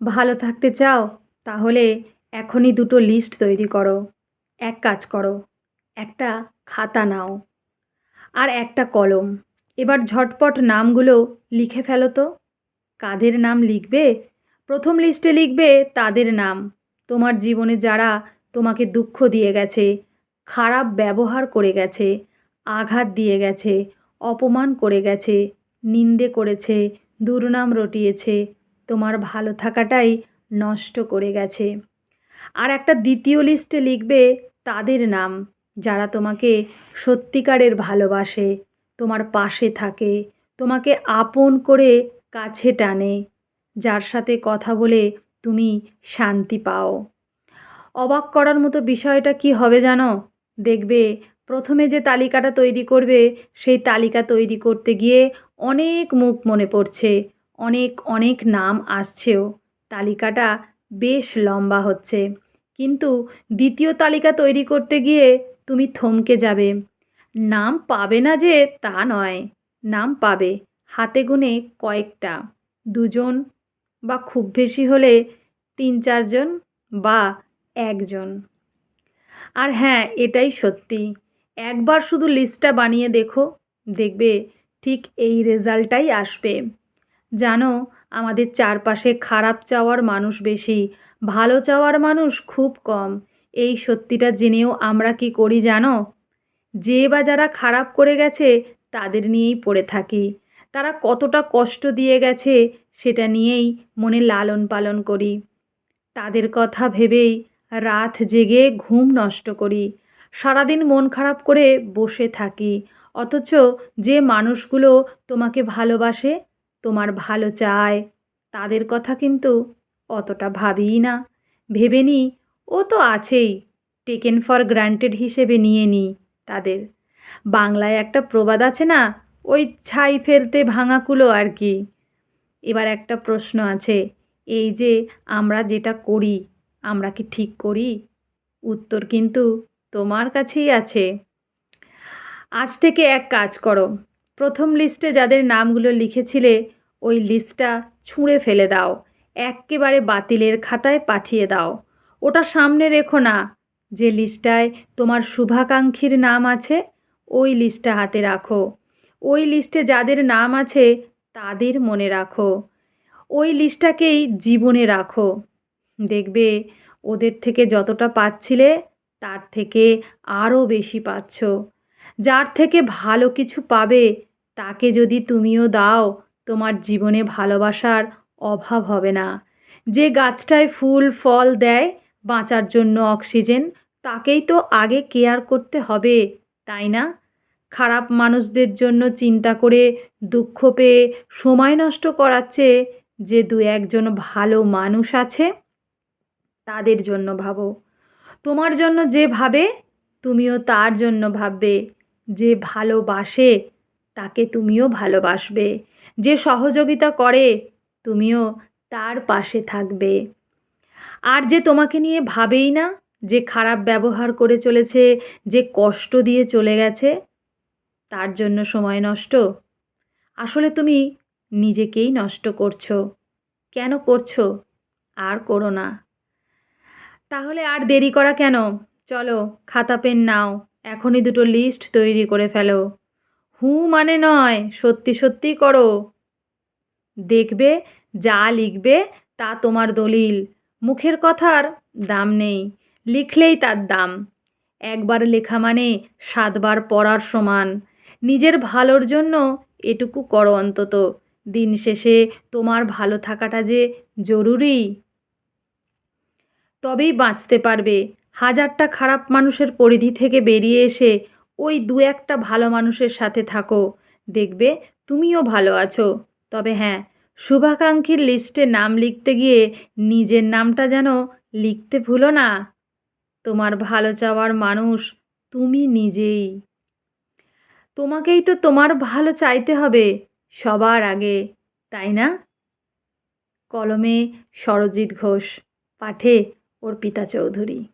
ভালো থাকতে চাও? তাহলে এখনই দুটো লিস্ট তৈরি করো। এক কাজ করো, একটা খাতা নাও আর একটা কলম। এবার ঝটপট নামগুলো লিখে ফেলো তো। কাদের নাম লিখবে? প্রথম লিস্টে লিখবে তাদের নাম। তোমার জীবনে যারা তোমাকে দুঃখ দিয়ে গেছে, খারাপ ব্যবহার করে গেছে, আঘাত দিয়ে গেছে, অপমান করে গেছে, নিন্দে করেছে, দুর্নাম রটিয়েছে তোমার ভালো থাকাটাই নষ্ট করে গেছে। আর একটা দ্বিতীয় লিস্টে লিখবে তাদের নাম, যারা তোমাকে সত্যিকারের ভালোবাসে, তোমার পাশে থাকে, তোমাকে আপন করে কাছে টানে, যার সাথে কথা বলে তুমি শান্তি পাও। অবাক করার মতো বিষয়টা কি হবে জানো? দেখবে প্রথমে যে তালিকাটা তৈরি করবে, সেই তালিকা তৈরি করতে গিয়ে অনেক মুখ মনে পড়ছে। অনেক অনেক নাম আসছেও। তালিকাটা বেশ লম্বা হচ্ছে। কিন্তু দ্বিতীয় তালিকা তৈরি করতে গিয়ে তুমি থমকে যাবে। নাম পাবে না যে তা নয়। নাম পাবে। হাতে গুনে কয়েকটা। দুজন বা খুব বেশি হলে তিন চারজন বা একজন। আর হ্যাঁ এটাই সত্যি। একবার শুধু লিস্টটা বানিয়ে দেখো। দেখবে ঠিক এই রেজাল্টটাই আসবে। জানো, আমাদের চারপাশে খারাপ চাওয়ার মানুষ বেশি, ভালো চাওয়ার মানুষ খুব কম। এই সত্যিটা জেনেও আমরা কি করি জানো? যে বা যারা খারাপ করে গেছে, তাদের নিয়েই পড়ে থাকি। তারা কতটা কষ্ট দিয়ে গেছে, সেটা নিয়েই মনে লালন পালন করি। তাদের কথা ভেবেই রাত জেগে ঘুম নষ্ট করি। সারাদিন মন খারাপ করে বসে থাকি। অথচ যে মানুষগুলো তোমাকে ভালোবাসে তোমার ভালো চায়। তাদের কথা কিন্তু অতটা ভাবিই না। ভেবে নিই ও তো আছেই। টেকেন ফর গ্রান্টেড হিসেবে নিয়ে নিই তাদের। বাংলায় একটা প্রবাদ আছে না, ওই ছাই ফেলতে ভাঙা কুলো আর কি। এবার একটা প্রশ্ন আছে, এই যে আমরা যেটা করি, আমরা কি ঠিক করি? উত্তর কিন্তু তোমার কাছেই আছে। আজ থেকে এক কাজ করো প্রথম লিস্টে যাদের নামগুলো লিখেছিলে, ওই লিস্টটা ছুঁড়ে ফেলে দাও। এক্কেবারে বাতিলের খাতায় পাঠিয়ে দাও। ওটা সামনে রেখো না। যে লিস্টটায় তোমার শুভাকাঙ্ক্ষীর নাম আছে, ওই লিস্টটা হাতে রাখো। ওই লিস্টে যাদের নাম আছে, তাদের মনে রাখো। ওই লিস্টটাকেই জীবনে রাখো। দেখবে ওদের থেকে যতটা পাচ্ছিলে, তার থেকে আরও বেশি পাচ্ছ। যার থেকে ভালো কিছু পাবে তাকে যদি তুমিও দাও, তোমার জীবনে ভালোবাসার অভাব হবে না। যে গাছটায় ফুল, ফল দেয়, বাঁচার জন্য অক্সিজেন, তাকেই তো আগে কেয়ার করতে হবে, তাই না? খারাপ মানুষদের জন্য চিন্তা করে দুঃখ পেয়ে সময় নষ্ট করাচ্ছে যে দু একজন ভালো মানুষ আছে, তাদের জন্য ভাবো। তোমার জন্য যে ভাবে, তুমিও তার জন্য ভাববে। যে ভালোবাসে তাকে তুমিও ভালোবাসবে। যে সহযোগিতা করে, তুমিও তার পাশে থাকবে। আর যে তোমাকে নিয়ে ভাবেই না, যে খারাপ ব্যবহার করে চলেছে, যে কষ্ট দিয়ে চলে গেছে, তার জন্য সময় নষ্ট। আসলে তুমি নিজেকেই নষ্ট করছ। কেন করছ? আর করো না। তাহলে আর দেরি করা কেন? চলো, খাতা, পেন নাও। এখনই দুটো লিস্ট তৈরি করে ফেলো। হু মানে নয়, সত্যি সত্যি করো। দেখবে, যা লিখবে, তা তোমার দলিল। মুখের কথার দাম নেই, লিখলেই তার দাম। একবার লেখা মানে সাতবার পড়ার সমান। নিজের ভালোর জন্য এটুকু করো অন্তত। দিন শেষে তোমার ভালো থাকাটা যে জরুরি। তবেই বাঁচতে পারবে। হাজারটা খারাপ মানুষের পরিধি থেকে বেরিয়ে এসে ওই দু একটা ভালো মানুষের সাথে থাকো। দেখবে তুমিও ভালো আছো। তবে হ্যাঁ শুভাকাঙ্ক্ষীর লিস্টে নাম লিখতে গিয়ে নিজের নামটা যেন লিখতে ভুলো না। তোমার ভালো চাওয়ার মানুষ তুমি নিজেই। তোমাকেই তো তোমার ভালো চাইতে হবে সবার আগে, তাই না? কলমে সরজিৎ ঘোষ, পাঠে অর্পিতা চৌধুরী।